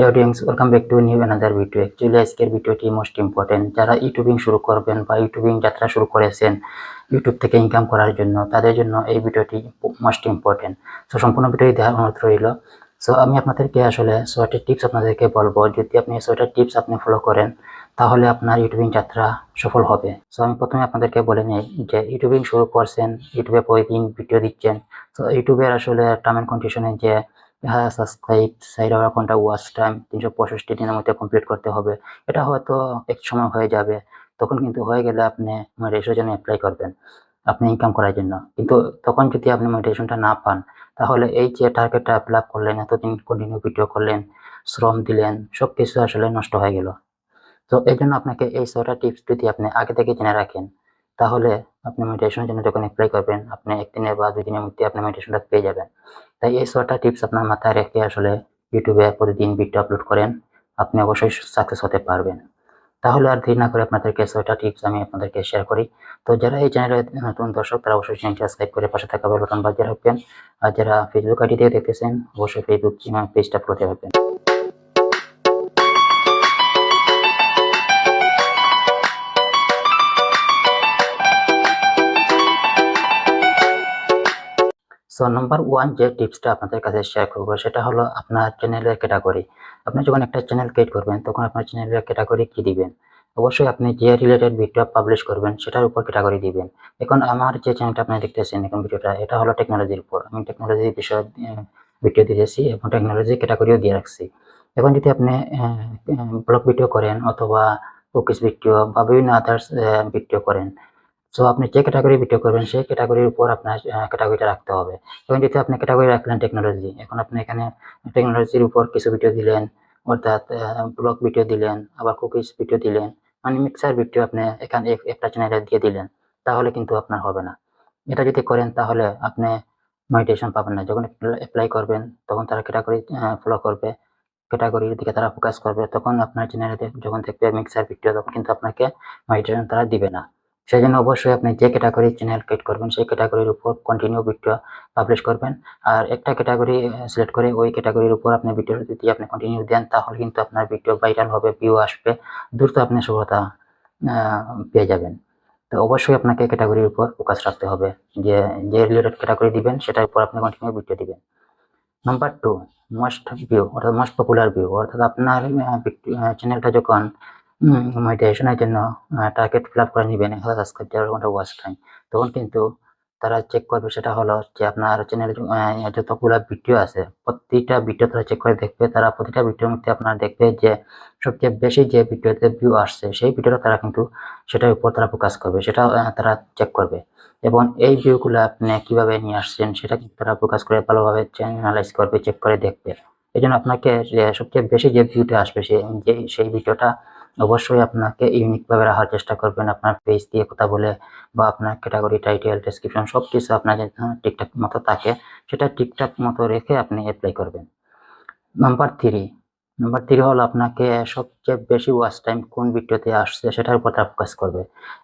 Audience welcome back to new another video actually আজকের ভিডিওটি most important যারা YouTubing শুরু করবেন বা ইউটিউবিং যাত্রা শুরু করেছেন ইউটিউব থেকে ইনকাম করার জন্য, তাদের জন্য এই ভিডিওটি মোস্ট ইম্পর্টেন্ট সো সম্পূর্ণ ভিডিওটি দেখার অনুরোধ রইল। সো আমি আপনাদেরকে আসলে ছয়টা টিপস আপনাদেরকে বলব। যদি আপনি ছয়টা টিপস আপনি ফলো করেন, তাহলে আপনার ইউটিউবিং যাত্রা সফল হবে। সো আমি প্রথমে আপনাদেরকে বলে নিই যে ইউটিউবিং শুরু করছেন ইউটিউবে প্রতিদিন ভিডিও দিচ্ছেন। তো ইউটিউবের আসলে টার্ম অ্যান্ড কন্ডিশনে যে হ্যাঁ সাবস্ক্রাইব সাইড আওয়ার ঘণ্টা ওয়াচ টাইম তিনশো পঁয়ষট্টি দিনের মধ্যে কমপ্লিট করতে হবে। এটা হয়তো এক সময় হয়ে যাবে, তখন কিন্তু হয়ে গেলে আপনি মেডিটেশনের জন্য অ্যাপ্লাই করবেন, আপনি ইনকাম করার জন্য। কিন্তু তখন যদি আপনি মেডিটেশনটা না পান, তাহলে এই যে টার্গেটটা আপ করলেন, এতদিন কন্টিনিউ ভিডিও করলেন, শ্রম দিলেন সব কিছু আসলে নষ্ট হয়ে গেল। তো এই জন্য আপনাকে এই ছয়টা টিপস যদি আপনি আগে থেকে জেনে রাখেন তাহলে আপনি মেডিটেশনের জন্য যখন অ্যাপ্লাই করবেন, আপনি একদিনে বা দুই দিনের মধ্যে আপনি মেডিটেশনটা পেয়ে যাবেন। তাই এই ছয়টা টিপস আপনার মাথায় রেখে আসলে ইউটিউবে প্রতিদিন ভিডিও আপলোড করেন, আপনি অবশ্যই সাকসেস হতে পারবেন। তাহলে আর দেরি না করে আপনাদেরকে ছয়টা টিপস আমি আপনাদেরকে শেয়ার করি। তো যারা এই চ্যানেলে নতুন দর্শক, তারা অবশ্যই চ্যানেলটি সাবস্ক্রাইব করে পাশে থাকা বেল বাটন বাজিয়ে রাখবেন। আর যারা ফেসবুক আইডি থেকে দেখতেছেন, অবশ্যই ফেসবুক পেজটা ফলোতে রাখবেন সো নাম্বার ওয়ান যে টিপসটা আপনাদের কাছে শেয়ার করব, সেটা হলো আপনার চ্যানেলের ক্যাটাগরি আপনি যখন একটা চ্যানেল ক্রিয়েট করবেন, তখন আপনার চ্যানেলের ক্যাটাগরি কী দিবেন? অবশ্যই আপনি যে রিলেটেড ভিডিও পাবলিশ করবেন, সেটার উপর ক্যাটাগরি দিবেন। এখন আমার যে চ্যানেলটা আপনি দেখতেছেন এখন ভিডিওটা, এটা হলো টেকনোলজির উপর। আমি টেকনোলজি বিষয়ে ভিডিও দিয়েছি এবং টেকনোলজি ক্যাটাগরিও দিয়ে রাখছি। এখন যদি আপনি ব্লগ ভিডিও করেন অথবা কুকিজ ভিডিও বা বিভিন্ন আদার্স ভিডিও করেন সো আপনি যে ক্যাটাগরি ভিডিও করবেন, সেই ক্যাটাগরির উপর আপনার ক্যাটাগরিটা রাখতে হবে। এবং যদি আপনি ক্যাটাগরি রাখলেন টেকনোলজি এখন আপনি এখানে টেকনোলজির উপর কিছু ভিডিও দিলেন, অর্থাৎ ব্লগ ভিডিও দিলেন, আবার কুকিজ ভিডিও দিলেন মানে মিক্সার ভিডিও আপনি এখানে একটা চ্যানেলে দিয়ে দিলেন, তাহলে কিন্তু আপনার হবে না। এটা যদি করেন, তাহলে আপনি মনিটেশন পাবেন না। যখন অ্যাপ্লাই করবেন, তখন তারা ক্যাটাগরি ফলো করবে ক্যাটাগরির দিকে তারা ফোকাস করবে, তখন আপনার চ্যানেলে যখন দেখবে মিক্সার ভিডিও তখন কিন্তু আপনাকে মনিটেশন তারা দিবে না। সেই জন্য অবশ্যই আপনি যে ক্যাটাগরি চ্যানেল ক্রিয়েট করবেন, সেই ক্যাটাগরির উপর কন্টিনিউ ভিডিও পাবলিশ করবেন। আর একটা ক্যাটাগরি সিলেক্ট করে ওই ক্যাটাগরির উপর আপনি ভিডিও যদি আপনি কন্টিনিউ দেন, তাহলে কিন্তু আপনার ভিডিও ভাইরাল হবে ভিউ আসবে, দ্রুত আপনি সফলতা পেয়ে যাবেন। তো অবশ্যই আপনাকে ক্যাটাগরির উপর ফোকাস রাখতে হবে। যে যে রিলেটেড ক্যাটাগরি দিবেন, সেটার উপর আপনি কন্টিনিউ ভিডিও দিবেন। নাম্বার টু মোস্ট ভিউ অর্থাৎ মোস্ট পপুলার ভিউ অর্থাৎ আপনার চ্যানেলটা যখন মনিটাইজেশনের জন্য টার্গেট ফিল আপ করে নেবেন হাজার সাবস্ক্রাইব ঘণ্টা ওয়াচ টাইম তখন কিন্তু তারা চেক করবে সেটা হলো যে আপনার চ্যানেলে যতগুলো ভিডিও আছে, প্রতিটা ভিডিও তারা চেক করে দেখবে, তারা প্রতিটা ভিডিওর মধ্যে আপনারা দেখবে যে সবচেয়ে বেশি যে ভিডিওতে ভিউ আসছে, সেই ভিডিওটা তারা কিন্তু সেটার উপর তারা ফোকাস করবে, সেটা তারা চেক করবে। এবং এই ভিউগুলো আপনি কীভাবে নিয়ে আসছেন, সেটা কিন্তু তারা ফোকাস করে ভালোভাবে অ্যানালাইজ করবে চেক করে দেখবে। এই জন্য আপনাকে সবচেয়ে বেশি যে ভিউটা আসবে সেই সেই ভিডিওটা অবশ্যই আপনাকে ইউনিকভাবে রাখার চেষ্টা করবেন। আপনার পেজ দিয়ে কথা বলে বা আপনার ক্যাটাগরি টাইটেল ডেসক্রিপশন সব কিছু আপনার ঠিকঠাক মতো থাকে, সেটা ঠিকঠাক মতো রেখে আপনি অ্যাপ্লাই করবেন। নাম্বার থ্রি নাম্বার থ্রি হলো আপনাকে সবচেয়ে বেশি ওয়াচ টাইম কোন ভিডিওতে আসছে সেটার উপর তারা ফোকাস করবে।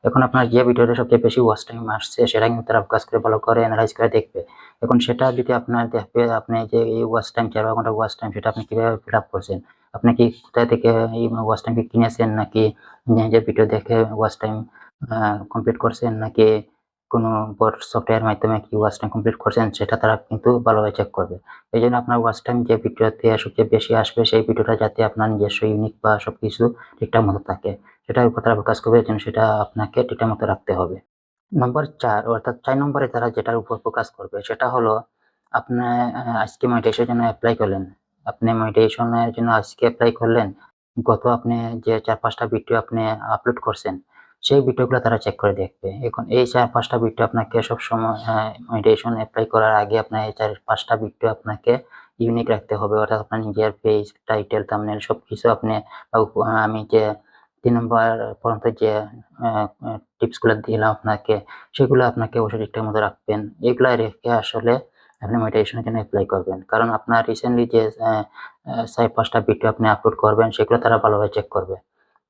এখন আপনার যে ভিডিওতে সবচেয়ে বেশি ওয়াচ টাইম আসছে, সেটা কিন্তু তারা ফোকাস করে ভালো করে অ্যানালাইজ করে দেখবে। এখন সেটা যদি আপনার দেখবে, আপনি যে, এই ওয়াচ টাইম চার ঘণ্টা ওয়াচ টাইম সেটা আপনি কীভাবে ফিল আপ করছেন? আপনি কি কোথায় থেকে এই ওয়াচ টাইম কিনেছেন? নাকি নিজের ভিডিও দেখে ওয়াচ টাইম কমপ্লিট করছেন? নাকি কোনো বড় সফটওয়্যার মাধ্যমে কি ওয়াচ টাইম কমপ্লিট করছেন? সেটা তারা কিন্তু ভালোভাবে চেক করবে। এই জন্য আপনার ওয়াচ টাইম যে ভিডিওতে সবচেয়ে বেশি আসবে, সেই ভিডিওটা যাতে আপনার নিজস্ব ইউনিক বা সব কিছু ঠিকঠাক মতো থাকে, সেটার উপর তারা ফোকাস করবে, যেন সেটা আপনাকে ঠিকঠাক মতো রাখতে হবে। নম্বর চার, অর্থাৎ চার নম্বরে তারা যেটার উপর ফোকাস করবে, সেটা হলো আপনার আজকে মেডিটেশনের জন্য অ্যাপ্লাই করলেন। আপনি মেডিটেশনের জন্য আজকে অ্যাপ্লাই করলেন, গত আপনি যে চার পাঁচটা ভিডিও আপনি আপলোড করছেন, সেই ভিডিওগুলো তারা চেক করে দেখবে। এখন এই চার পাঁচটা ভিডিও আপনাকে সবসময় মেডিটেশন অ্যাপ্লাই করার আগে আপনার এই চার পাঁচটা ভিডিও আপনাকে ইউনিক রাখতে হবে। অর্থাৎ আপনার নিজের পেজ টাইটেল থাম্বনেল সব কিছু আপনি আমি যে তিন নম্বর পর্যন্ত যে টিপসগুলো দিলাম আপনাকে, সেগুলো আপনাকে অবশ্যই ঠিকঠাক মতো রাখবেন। এগুলো রেখে আসলে আপনি মেডিটেশনের জন্য অ্যাপ্লাই করবেন। কারণ আপনার রিসেন্টলি যে চার পাঁচটা ভিডিও আপনি আপলোড করবেন, সেগুলো তারা ভালোভাবে চেক করবে।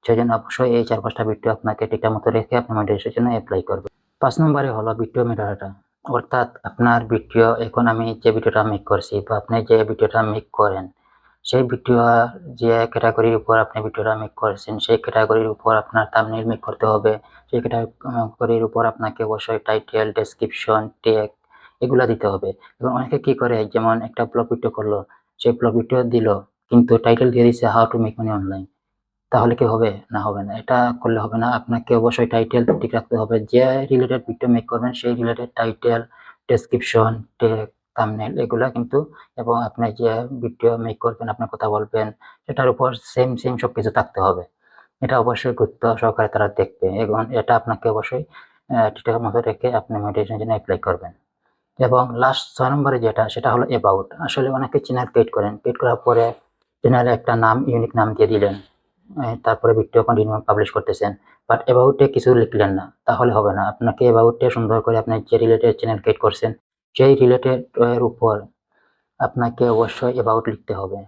সেই জন্য অবশ্যই এই চার পাঁচটা ভিডিও আপনাকে ঠিকঠাক মতো রেখে আপনি মেডিটেশনের জন্য অ্যাপ্লাই করবেন। পাঁচ নম্বরে হলো ভিডিও মেটাটা অর্থাৎ আপনার ভিডিও এখন আমি যে ভিডিওটা মেক করছি বা আপনি যে ভিডিওটা মেক করেন, সেই ভিডিও যে ক্যাটাগরির উপর আপনি ভিডিওটা মেক করেছেন, সেই ক্যাটাগরির উপর আপনার থাম্বনেল মেক করতে হবে। সেই ক্যাটাগরির উপর আপনাকে অবশ্যই টাইটেল ডেসক্রিপশন ট্যাগ এগুলা দিতে হবে। এবং অনেকে কি করে, যেমন একটা ব্লগ ভিডিও করল সেই ব্লগ ভিডিও দিল, কিন্তু টাইটেল দিয়ে দিচ্ছে how to make money online তাহলে কি হবে? না হবে না। এটা করলে হবে না। আপনাকে অবশ্যই টাইটেল ঠিক রাখতে হবে। যে রিলেটেড ভিডিও মেক করবেন, সেই related title description tag thumbnail এগুলা কিন্তু, এবং আপনি যে ভিডিও মেক করবেন, আপনার কথা বলবেন, সেটার উপর সেম সেম সব কিছু থাকতে হবে। এটা অবশ্যই গুরুত্ব সহকারে তারা দেখবে। এবং এটা আপনাকে অবশ্যই ঠিকঠাক মতো রেখে আপনি মেডিটেশনের জন্য অ্যাপ্লাই করবেন। এবং লাস্ট ছয় নম্বরে যেটা, সেটা হলো অ্যাবাউট আসলে অনেকে চ্যানেল ক্রিয়েট করেন। ক্রিয়েট করার পরে চ্যানেলে একটা নাম ইউনিক নাম দিয়ে দিলেন। তারপরে ভিডিও কন্টিনিউ পাবলিশ করতেছেন। বাট অ্যাবাউটে কিছু লিখলেন না। তাহলে হবে না। আপনাকে অ্যাবাউটে সুন্দর করে আপনি যে রিলেটেড চ্যানেল ক্রিয়েট করছেন, সেই রিলেটেড এর উপর আপনাকে অবশ্যই অ্যাবাউট লিখতে হবে।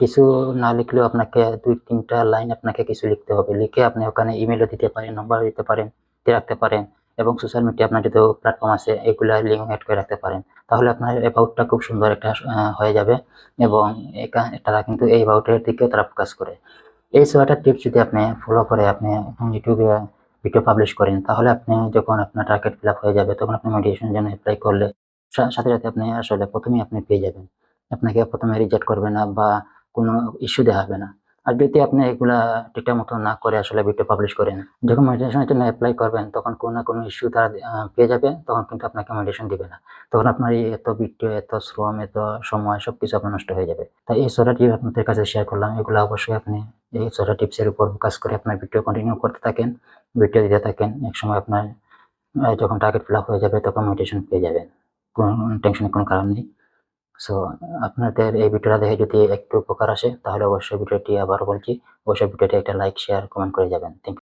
কিছু না লিখলেও আপনাকে দুই, তিনটা লাইন আপনাকে কিছু লিখতে হবে। লিখে আপনি ওখানে ইমেলও দিতে পারেন নাম্বার দিতে পারেন, দিয়ে রাখতে পারেন। এবং সোশ্যাল মিডিয়া আপনার যত প্ল্যাটফর্ম আছে, এগুলা লিঙ্ক অ্যাড করে রাখতে পারেন। তাহলে আপনার অ্যাবাউটটা খুব সুন্দর একটা হয়ে যাবে এবং তারা কিন্তু এই অ্যাবাউটের দিকেও তারা ফোকাস করে। এই ছয়টা টিপস যদি আপনি ফলো করে আপনি ইউটিউবে ভিডিও পাবলিশ করেন, তাহলে আপনি যখন আপনার টার্গেট ফিল হয়ে যাবে, তখন আপনি মেডিটেশনের জন্য অ্যাপ্লাই করলে সাথে সাথে আপনি আসলে প্রথমেই আপনি পেয়ে যাবেন। আপনাকে প্রথমে রিজেক্ট করবে না বা কোনো ইস্যু দেখাবে না। আর যদি আপনি এগুলা ঠিকঠাক মতো না করে আসলে ভিডিও পাবলিশ করেন। যখন মেডিটেশনের জন্য অ্যাপ্লাই করবেন, তখন কোনো না কোনো ইস্যু তারা পেয়ে যাবে, তখন কিন্তু আপনাকে মেডিটেশন দিবে না। তখন আপনার এই এত ভিডিও এত শ্রম, এত সময় সব কিছু আপনার নষ্ট হয়ে যাবে। তাই এই ছটা টিপ আপনাদের কাছে শেয়ার করলাম। এগুলো অবশ্যই আপনি এই ছটা টিপসের উপর ফোকাস করে আপনার ভিডিও কন্টিনিউ করতে থাকেন ভিডিও দিতে থাকেন। একসময় আপনার যখন টার্গেট ফিল হয়ে যাবে, তখন মেডিটেশন পেয়ে যাবেন। কোনো টেনশনের কোনো কারণ নেই। সো আপনাদের এই ভিডিওটা দেখে যদি একটু উপকার আসে, তাহলে অবশ্যই ভিডিওটি আবার বলছি। অবশ্যই ভিডিওটি একটা লাইক শেয়ার কমেন্ট করে যাবেন। থ্যাংক